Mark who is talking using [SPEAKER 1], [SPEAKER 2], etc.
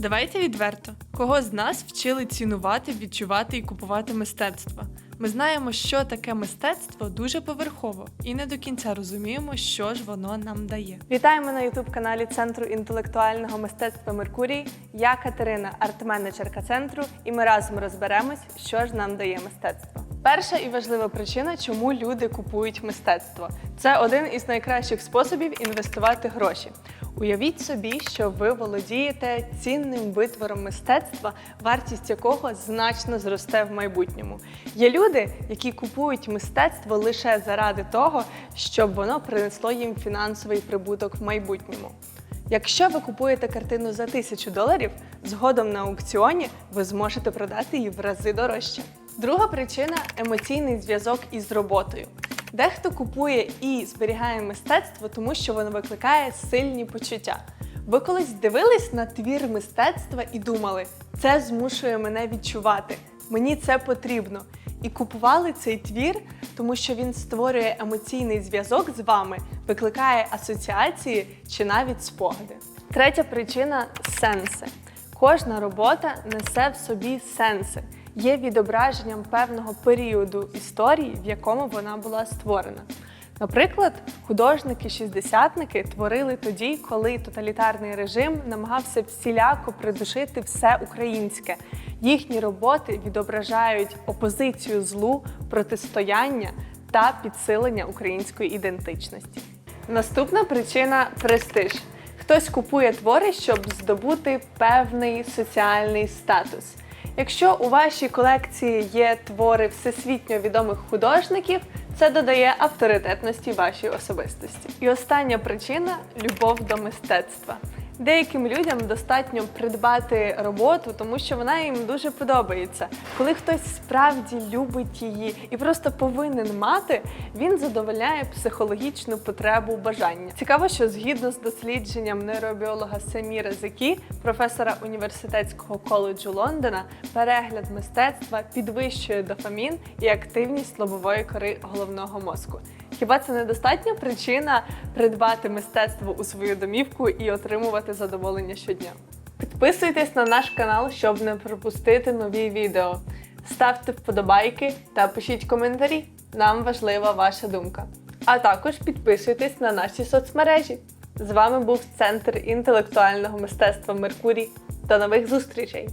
[SPEAKER 1] Давайте відверто, кого з нас вчили цінувати, відчувати і купувати мистецтво. Ми знаємо, що таке мистецтво дуже поверхово і не до кінця розуміємо, що ж воно нам дає.
[SPEAKER 2] Вітаємо на ютуб-каналі Центру інтелектуального мистецтва Меркурій. Я Катерина, арт-менеджерка центру, і ми разом розберемось, що ж нам дає мистецтво. Перша і важлива причина, чому люди купують мистецтво. Це один із найкращих способів інвестувати гроші. Уявіть собі, що ви володієте цінним витвором мистецтва, вартість якого значно зросте в майбутньому. Є люди, які купують мистецтво лише заради того, щоб воно принесло їм фінансовий прибуток в майбутньому. Якщо ви купуєте картину за тисячу доларів, згодом на аукціоні ви зможете продати її в рази дорожче. Друга причина емоційний зв'язок із роботою. Дехто купує і зберігає мистецтво, тому що воно викликає сильні почуття. Ви колись дивились на твір мистецтва і думали, це змушує мене відчувати, мені це потрібно. І купували цей твір, тому що він створює емоційний зв'язок з вами, викликає асоціації чи навіть спогади. Третя причина сенси. Кожна робота несе в собі сенси, є відображенням певного періоду історії, в якому вона була створена. Наприклад, художники-шістдесятники творили тоді, коли тоталітарний режим намагався всіляко придушити все українське. Їхні роботи відображають опозицію злу, протистояння та підсилення української ідентичності. Наступна причина престиж. Хтось купує твори, щоб здобути певний соціальний статус. Якщо у вашій колекції є твори всесвітньо відомих художників, це додає авторитетності вашій особистості. І остання причина любов до мистецтва. Деяким людям достатньо придбати роботу, тому що вона їм дуже подобається. Коли хтось справді любить її і просто повинен мати, він задовольняє психологічну потребу бажання. Цікаво, що згідно з дослідженням нейробіолога Саміра Зекі, професора університетського коледжу Лондона, перегляд мистецтва підвищує дофамін і активність лобової кори головного мозку. Хіба це недостатня причина придбати мистецтво у свою домівку і отримувати задоволення щодня? Підписуйтесь на наш канал, щоб не пропустити нові відео. Ставте вподобайки та пишіть коментарі. Нам важлива ваша думка. А також підписуйтесь на наші соцмережі. З вами був Центр інтелектуального мистецтва Меркурій. До нових зустрічей!